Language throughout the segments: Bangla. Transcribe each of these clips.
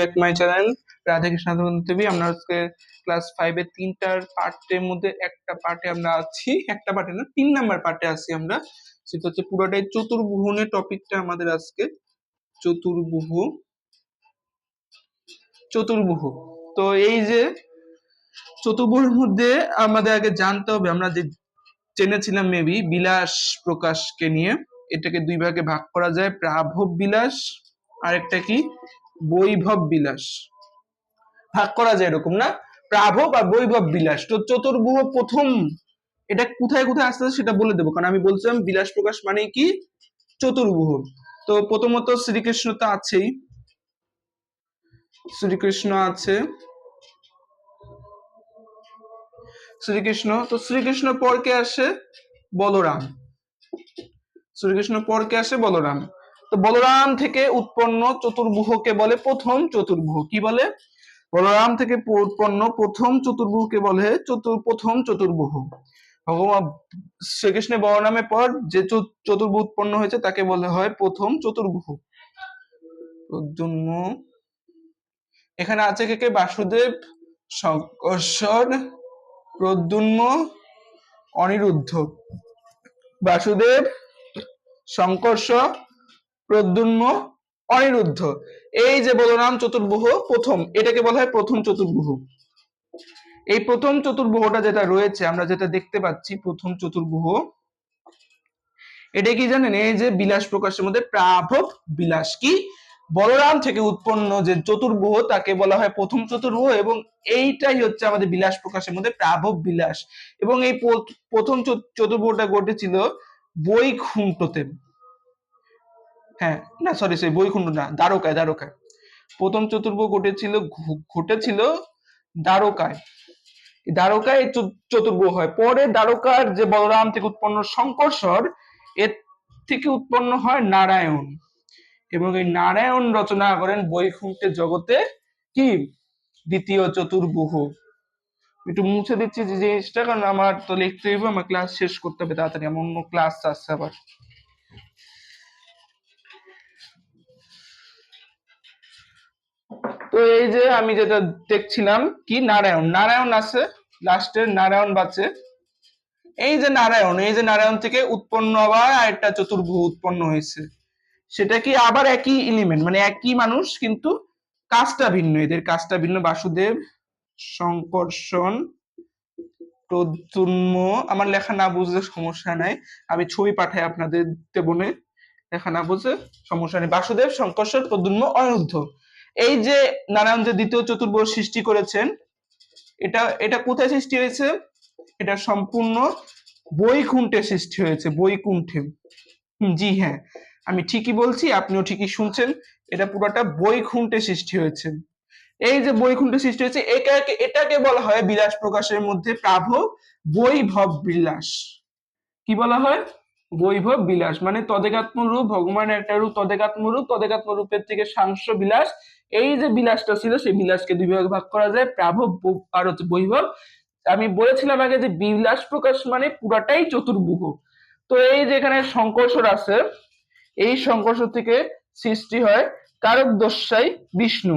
Back my channel Radhakrishna Debi আমরা আজকে ক্লাস ফাইভের তিনটার পার্টের মধ্যে একটা পার্টে আমরা আছি। একটা পার্টে না, তিন নাম্বার পার্টে আছি আমরা। সেটা হচ্ছে পুরোটাই চতুর্ভুবনের টপিকটা আমাদের আজকে। চতুর্ভুহ চতুর্ভুহ তো এই যে চতুর্ভুহের মধ্যে আমাদের আগে জানতে হবে, আমরা যে জেনেছিলাম মেবি বিলাস প্রকাশকে নিয়ে, এটাকে দুই ভাগে ভাগ করা যায়। প্রাভব বিলাস আর একটা কি? বৈভব বিলাস ভাগ করা যায় এরকম, না? প্রাভব আর বৈভব বিলাস তো চতুর্ভুহ প্রথম, এটা কোথায় কোথায় আসতে সেটা বলে দেবো, কারণ আমি বলছিলাম বিলাস প্রকাশ মানে কি? চতুর্ভুহ তো প্রথমত শ্রীকৃষ্ণ তো আছেই। শ্রীকৃষ্ণ আছে। শ্রীকৃষ্ণ, তো শ্রীকৃষ্ণ পর কে আসে? বলরাম। শ্রীকৃষ্ণ পর কে আসে? বলরাম। তো বলরাম থেকে উৎপন্ন চতুর্ভুহকে বলে প্রথম চতুর্ভুহ। কি বলে? বলরাম থেকে উৎপন্ন প্রথম চতুর্ভুহকে বলে চতুর, প্রথম চতুর্ভুহ। ভগবান শ্রীকৃষ্ণের বলরামের পর যে চতুর্ভুহ উৎপন্ন হয়েছে তাকে বলা হয় প্রথম চতুর্ভুহ। প্রদ্যুম্ন। এখানে আছে কে কে? বাসুদেব শঙ্কর্ষণ প্রদ্যুম্ন, অনিরুদ্ধ। বাসুদেব শঙ্কর্ষ প্রদ্যুম্ন অনিরুদ্ধ। এই যে বলরাম চতুর্ভুহ প্রথম, এটাকে বলা হয় প্রথম চতুর্ভুহ এই প্রথম চতুর্ভুহটা যেটা রয়েছে, আমরা যেটা দেখতে পাচ্ছি প্রথম চতুর্ভুহ এটা কি জানেন? এই যে বিলাস প্রকাশের মধ্যে প্রাভব বিলাস কি? বলরাম থেকে উৎপন্ন যে চতুর্ভুহ তাকে বলা হয় প্রথম চতুর্ভুহ এবং এইটাই হচ্ছে আমাদের বিলাস প্রকাশের মধ্যে প্রাভব বিলাস। এবং এই প্রথম চতুর্ভুহটা ঘটেছিল বৈকুণ্ঠতে। হ্যাঁ না সরি সরি বৈকুণ্ঠ না, দ্বারকায় দ্বারকায়। প্রথম চতুর্ভুহ ঘটেছিল ঘটেছিল দ্বারকায়। দ্বারকায় চতুর্ভুহ হয়। পরে দ্বারকার যে বলরাম থেকে উৎপন্ন শঙ্করস্বর এর থেকে উৎপন্ন হয় নারায়ণ। এবং এই নারায়ণ রচনা করেন বৈকুণ্ঠের জগতে কি? দ্বিতীয় চতুর্ভুহ একটু মুছে দিচ্ছি যে জিনিসটা, কারণ আমার তো লিখতে হইব আমার ক্লাস শেষ করতে হবে তাড়াতাড়ি, আমার অন্য ক্লাস আসছে আবার। তো এই যে আমি যেটা দেখছিলাম, কি নারায়ণ? নারায়ণ আছে লাস্টের নারায়ণ বাঁচে। এই যে নারায়ণ, এই যে নারায়ণ থেকে উৎপন্ন আবার একটা চতুর্ভুহ উৎপন্ন হয়েছে। সেটা কি আবার একই এলিমেন্ট মানে একই মানুষ, কিন্তু কাজটা ভিন্ন। এদের কাজটা ভিন্ন। বাসুদেব সংকর্ষণ প্রদ্যুম্ন। আমার লেখা না বুঝলে সমস্যা নাই। আমি ছবি পাঠাই আপনাদের দেবনে। লেখা না বুঝে সমস্যা নেই। বাসুদেব সংকর্ষণ প্রদ্যুম্ন অনিরুদ্ধ এই যে নারায়ণ যে দ্বিতীয় চতুর্ভুজ সৃষ্টি করেছেন, এটা এটা কোথায় সৃষ্টি হয়েছে? এটা সম্পূর্ণ বৈকুণ্ঠে সৃষ্টি হয়েছে, বৈকুণ্ঠে। জি হ্যাঁ আমি ঠিকই বলছি, আপনিও ঠিকই শুনছেন, এটা পুরোটা বৈকুণ্ঠে সৃষ্টি হয়েছে। এই যে বৈকুণ্ঠে সৃষ্টি হয়েছে, এটাকে এটাকে বলা হয় বিলাস প্রকাশের মধ্যে প্রাভ বৈভব বিলাস। কি বলা হয়? বৈভব বিলাস মানে তদেকাত্ম রূপ ভগবানের একটা রূপ তদেকাত্ম রূপ তদেকাত্ম রূপের থেকে সাংস বিলাস এই যে বিলাসটা ছিল, সেই বিলাসকে দুই ভাগে ভাগ করা যায়। প্রাভব আর হচ্ছে বৈভব। আমি বলেছিলাম আগে যে বিলাস প্রকাশ মানে পুরাটাই চতুর্ভুহ তো এই যে এখানে সংকর্ষণ আছে, এই সংকর্ষ থেকে সৃষ্টি হয় কারক দশাই বিষ্ণু।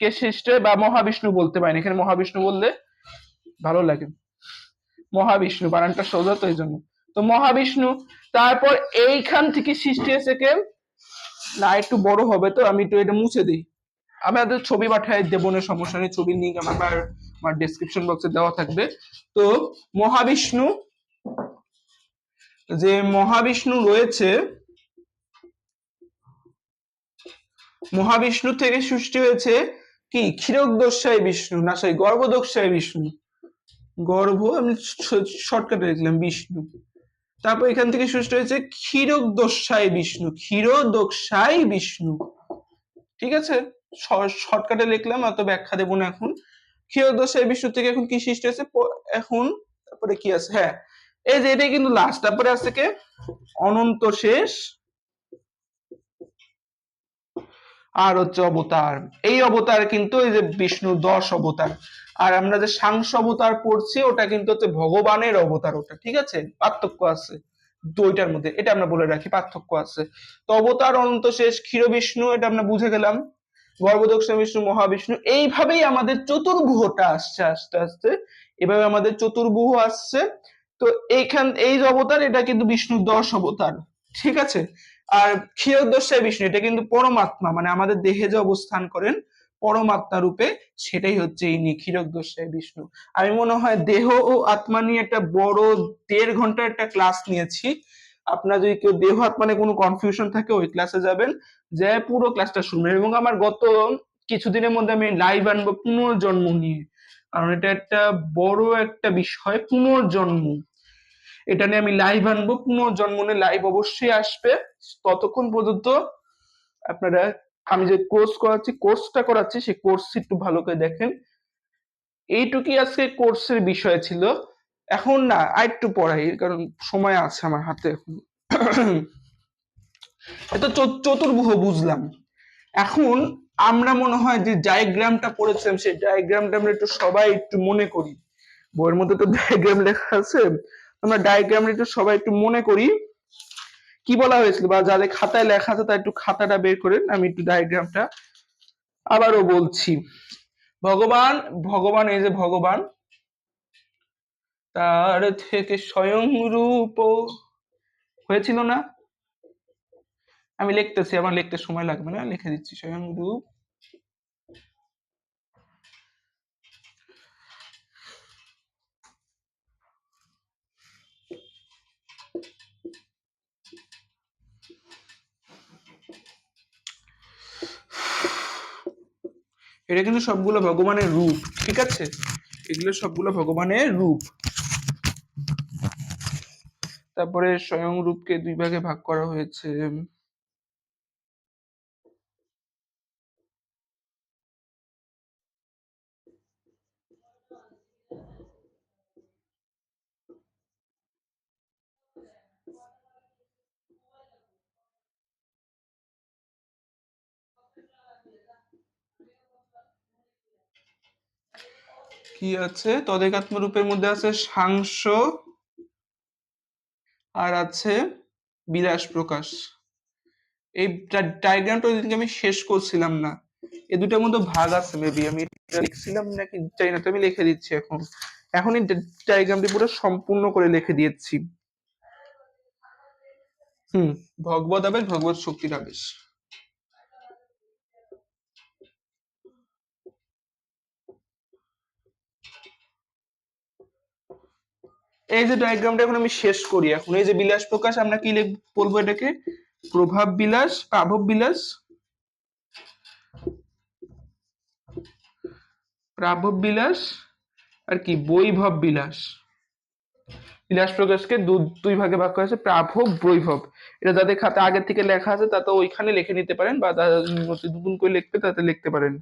কে সৃষ্টি বা মহাবিষ্ণু বলতে পারেন। এখানে মহাবিষ্ণু বললে ভালো লাগে। মহাবিষ্ণু, বানানটা সোজা তো এই জন্য। তো মহাবিষ্ণু, তারপর এইখান থেকে সৃষ্টি হয়েছে কে? না, একটু বড় হবে তো, আমি একটু এটা মুছে দিই। আমাদের ছবি পাঠায় দেবনের সমস্যা নেই, ছবির লিঙ্ক আমার আমার ডেসক্রিপশন বক্সে দেওয়া থাকবে। তো মহাবিষ্ণু, যে মহাবিষ্ণু রয়েছে, মহাবিষ্ণু থেকে সৃষ্টি হয়েছে কি? ক্ষীরকদোষায় বিষ্ণু, না সরি গর্ভদোষায় বিষ্ণু। গর্ভ, আমি শর্টকাটে লিখলাম, বিষ্ণু। তারপর এখান থেকে সৃষ্টি হয়েছে ক্ষীরকদোষায় বিষ্ণু ক্ষীরদোষায় বিষ্ণু। ঠিক আছে? শর্টকাটে লিখলাম অত ব্যাখ্যা দেবো না এখন। ক্ষীরদোষায় বিষ্ণু থেকে এখন কি সৃষ্টি হয়েছে? এখন, তারপরে কি আছে? হ্যাঁ এই যে এটাই কিন্তু লাস্ট তারপরে আছে কে? অনন্ত শেষ। আর হচ্ছে অবতার। এই অবতার কিন্তু এই যে বিষ্ণুর দশ অবতার। আর আমরা যে সাংস অবতার পড়ছি, ওটা কিন্তু হচ্ছে ভগবানের অবতার ওটা, ঠিক আছে? পার্থক্য আছে দুইটার মধ্যে। এটা আমরা বলে রাখি, পার্থক্য আছে। তো অবতার, অনন্ত শেষ ক্ষীর বিষ্ণু এটা আমরা বুঝে গেলাম। গর্ভদক্ষ বিষ্ণু মহাবিষ্ণু, এইভাবেই আমাদের চতুর্ভুহটা আসছে আস্তে আস্তে। এভাবে আমাদের চতুর্ভুহ আসছে। তো এইখান, এই অবতার, এটা কিন্তু বিষ্ণুর দশ অবতার। ঠিক আছে? আর ক্ষীরোদশায় বিষ্ণু, এটা কিন্তু পরমাত্মা মানে আমাদের দেহে যে অবস্থান করেন পরমাত্মা রূপে, সেটাই হচ্ছে এই নিখিরক দশায় বিষ্ণু। আমি মনে হয় দেহ ও আত্মা নিয়ে একটা বড় দেড় ঘণ্টার একটা ক্লাস নিয়েছি। আপনার যদি কেউ দেহ হাত মানে কোনো কনফিউশন থাকে, ওই ক্লাসে যাবেন যে পুরো ক্লাসটা শুনবেন। এবং আমার গত কিছুদিনের মধ্যে আমি লাইভ আনব পুনর্জন্ম নিয়ে। কারণ এটা একটা বড় একটা বিষয়, পুনর্জন্ম। এটা নিয়ে আমি লাইভ আনব, পুনর্জন্ম নিয়ে লাইভ অবশ্যই আসবে। ততক্ষণ পর্যন্ত আপনারা, আমি যে কোর্স করাচ্ছি কোর্সটা করাচ্ছি, সেই কোর্স একটু ভালো করে দেখেন। এইটুকুই আজকে কোর্সের বিষয় ছিল। এখন না আর একটু পড়াই, কারণ সময় আছে আমার হাতে এখন। এত চতুর্ভুহ বুঝলাম। এখন আমরা মনে হয় যে ডায়াগ্রামটা পড়েছিলাম, সেই ডায়াগ্রামটা আমরা একটু সবাই একটু মনে করি। বইয়ের মধ্যে তো ডায়াগ্রাম লেখা আছে, আমরা ডায়াগ্রামটা একটু সবাই একটু মনে করি। কি বলা হয়েছিল? বা যাদের খাতায় লেখা আছে তা একটু খাতাটা বের করেন, আমি একটু ডায়াগ্রামটা আবারও বলছি। ভগবান ভগবান, এই যে ভগবান তার থেকে স্বয়ং রূপ। হয়েছিল না? আমি লিখতেছি, আমার লিখতে সময় লাগবে না, লিখে দিচ্ছি, স্বয়ং রূপ। এটা কিন্তু সবগুলো ভগবানের রূপ, ঠিক আছে? এগুলো সবগুলো ভগবানের রূপ। তারপরে স্বয়ং রূপকে দুই ভাগে ভাগ করা হয়েছে। কি আছে? তদেকাত্ম রূপের মধ্যে আছে সাংস আর আছে বিলাস প্রকাশ। এই ডায়াগ্রামটা ওইদিনকে আমি শেষ করছিলাম না। এই দুটার মধ্যে ভাগ আছে মেবি আমি লিখছিলাম নাকি চাই না, তো আমি লিখে দিচ্ছি এখন। এখন এই ডায়াগ্রামটি পুরো সম্পূর্ণ করে লিখে দিয়েছি। হুম, ভগবত আবেশ, ভগবত শক্তির আবেশ। এই যে ডায়াগ্রামটা এখন আমি শেষ করি। এখন এই যে বিলাস প্রকাশ, আমরা কি বলব এটাকে? প্রভাব বিলাস, প্রাভব বিলাস প্রাভব বিলাস, আর কি, বৈভব বিলাস। বিলাস প্রকাশকে দুই ভাগে ভাগ করা আছে প্রাভব, বৈভব। এটা যাদের খাতা আগের থেকে লেখা আছে তাতে ওইখানে লিখে নিতে পারেন, বা নতুন করে লিখতে তাতে লিখতে পারেন।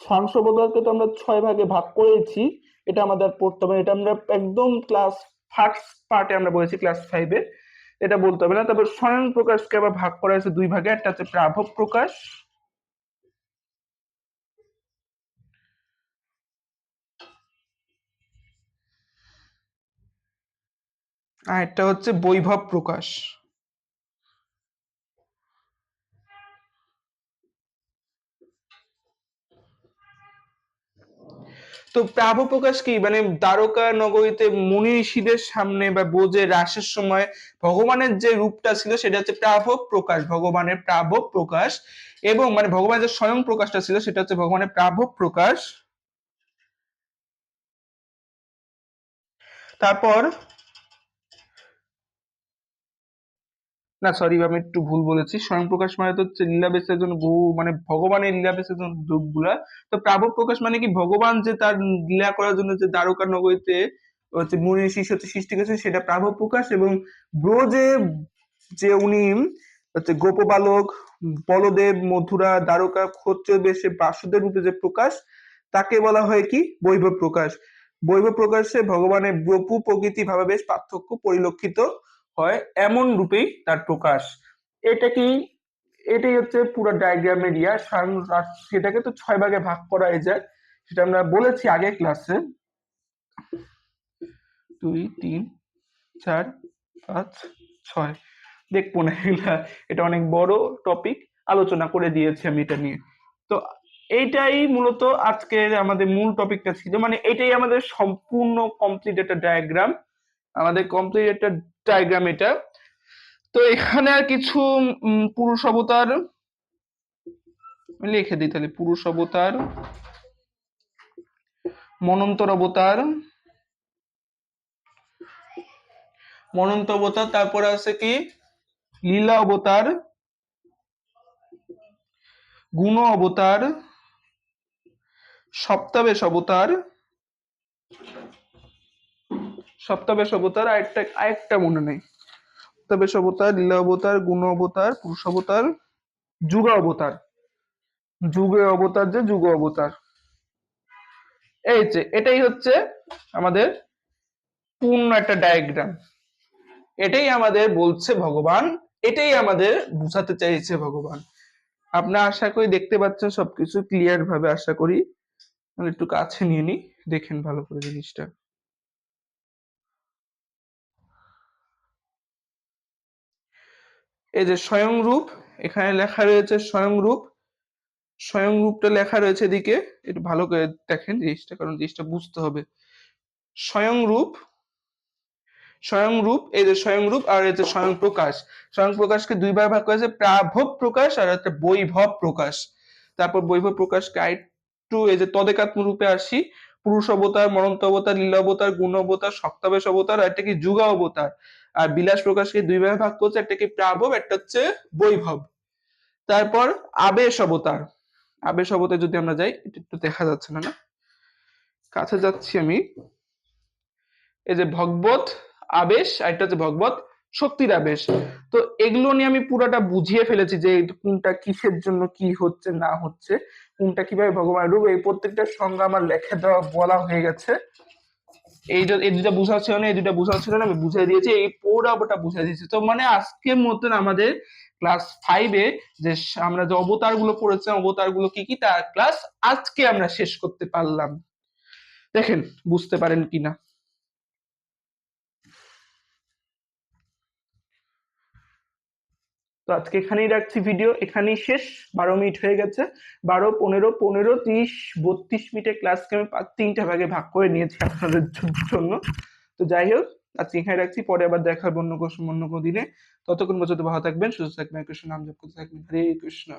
সাংসবদলকে তো আমরা ছয় ভাগে ভাগ করেছি। এটা আমাদের পড়তে হবে। এটা আমরা একদম ক্লাস ফার্স্ট পার্টে আমরা বলেছি ক্লাস ফাইভে এটা বলতে হবে না। তারপর স্বয়ং প্রকাশকে আবার ভাগ করা হয়েছে দুই ভাগে। একটা হচ্ছে প্রাভব প্রকাশ। আর একটা হচ্ছে বৈভব প্রকাশ। তো প্রাভ প্রকাশ কি? মানে দ্বারকা নগরীতে মুনি ঋষিদের সামনে বা বোঝে রাসের সময় ভগবানের যে রূপটা ছিল, সেটা হচ্ছে প্রাভব প্রকাশ, ভগবানের প্রাভব প্রকাশ এবং মানে ভগবানের যে স্বয়ং প্রকাশটা ছিল, সেটা হচ্ছে ভগবানের প্রাভব প্রকাশ। তারপর না সরি আমি একটু ভুল বলেছি। স্বয়ং প্রকাশ মানে তো হচ্ছে লীলাবেশের জন্য বহু মানে ভগবানের লীলাবেশের জন্য রূপগুলা তো প্রাবক প্রকাশ মানে কি? ভগবান যে তার লীলা করার জন্য যে দ্বারকা নগরীতে হচ্ছে মুনি শিষ্য সৃষ্টি করেছে, সেটা প্রাবক প্রকাশ এবং ব্রজে যে উনি হচ্ছে গোপবালক, বলদেব, মথুরা দ্বারকা ক্ষত্রিয় বেশে বাসুদেব রূপে যে প্রকাশ, তাকে বলা হয় কি? বৈভব প্রকাশ। বৈভব প্রকাশে ভগবানের ব্রপু প্রকৃতি ভাবাবেশ পার্থক্য পরিলক্ষিত হয় এমন রূপেই তার প্রকাশ। এটা কি, এটাই হচ্ছে পুরো ডায়াগ্রামের ইয়া সেটাকে তো ছয় ভাগে ভাগ করা যায়, সেটা আমরা বলেছি আগে ক্লাসে দুই, তিন, চার, পাঁচ, ছয়। দেখব না এগুলা, এটা অনেক বড় টপিক আলোচনা করে দিয়েছি আমি এটা নিয়ে। তো এইটাই মূলত আজকের আমাদের মূল টপিকটা ছিল মানে এটাই আমাদের সম্পূর্ণ কমপ্লিট একটা ডায়াগ্রাম আমাদের কমপ্লিট একটা ডায়াগ্রাম এটা। তো এখানে আর কিছু পুরুষ অবতার। লিখে দিই তাহলে, পুরুষ অবতার, মনন্তর অবতার, মনন্ত অবতার, তারপরে আছে কি? লীলা অবতার, গুণ অবতার, সপ্তাবেশ অবতার সপ্তাবেশ অবতার, আরেকটা আরেকটা মনে নেই। সপ্তাবেশ অবতার, লীলা অবতার, গুণ অবতার, পুরুষ অবতার, যুগ অবতার। যুগে অবতার যে যুগ অবতার। এই যে, এটাই হচ্ছে আমাদের পূর্ণ একটা ডায়াগ্রাম এটাই আমাদের বলছে ভগবান, এটাই আমাদের বুঝাতে চাইছে ভগবান। আপনার আশা করি দেখতে পাচ্ছেন সবকিছু ক্লিয়ার ভাবে আশা করি। একটু কাছে নিয়ে নি, দেখেন ভালো করে জিনিসটা। এই যে স্বয়ং রূপ, এখানে লেখা রয়েছে স্বয়ং রূপ। স্বয়ং রূপটা লেখা রয়েছে এদিকে। একটু ভালো করে দেখেন জিনিসটা, কারণ জিনিসটা বুঝতে হবে। স্বয়ং রূপ স্বয়ং রূপ, এই যে স্বয়ং রূপ আর এই যে স্বয়ং প্রকাশ। স্বয়ং প্রকাশকে দুইবার ভাগ করেছে প্রাভব প্রকাশ আর একটা বৈভব প্রকাশ। তারপর বৈভব প্রকাশকে আরেকটু এই যে তদেকাত্ম রূপে আসি। পুরুষ অবতার, মরন্ত অবতার, লীলা অবতার, গুণ অবতার, সপ্তাবেশ অবতার আর একটা কি যুগা অবতার। আর বিলাস প্রকাশকে দুই ভাগে ভাগ করছে, একটা কি প্রাভব একটা হচ্ছে বৈভব। তারপর আবেশ অবতার। আবেশ অবতার যদি আমরা যাই, এটা একটু দেখা যাচ্ছে না না? কাছে যাচ্ছি আমি। এই যে ভগবত আবেশ, আর একটা হচ্ছে ভগবত শক্তির আবেশ। তো এগুলো নিয়ে আমি পুরোটা বুঝিয়ে ফেলেছি যে কোনটা কিসের জন্য কি হচ্ছে, না হচ্ছে, কোনটা কীভাবে ভগবান রূপ এই প্রত্যেকটা সংজ্ঞা আমার লেখা দেওয়া, বলা হয়ে গেছে। এই যে- এই দুটা বুঝা ছিল না, এই দুটা বুঝা ছিল না, আমি বুঝিয়ে দিয়েছি, এই পুরোটা বুঝিয়ে দিয়েছি। তো মানে আজকের মতন আমাদের ক্লাস ফাইভে যে আমরা যে অবতারগুলো পড়েছিলাম অবতারগুলো কি কি, তার ক্লাস আজকে আমরা শেষ করতে পারলাম। দেখেন, বুঝতে পারেন কিনা। তো আজকে এখানেই রাখছি ভিডিও এখানেই শেষ, বারো মিনিট হয়ে গেছে। বারো, পনেরো পনেরো, তিরিশ, বত্রিশ মিনিটের ক্লাসকে আমি তিনটা ভাগে ভাগ করে নিয়েছি আপনাদের জন্য। তো যাই হোক, আজকে এখানে রাখছি, পরে আবার দেখা হবে অন্য কোনো অন্য কোনো দিনে। ততক্ষণ পর্যন্ত ভালো থাকবেন, সুস্থ থাকবেন, কৃষ্ণ নাম জপ করতে থাকবেন। হরে কৃষ্ণ।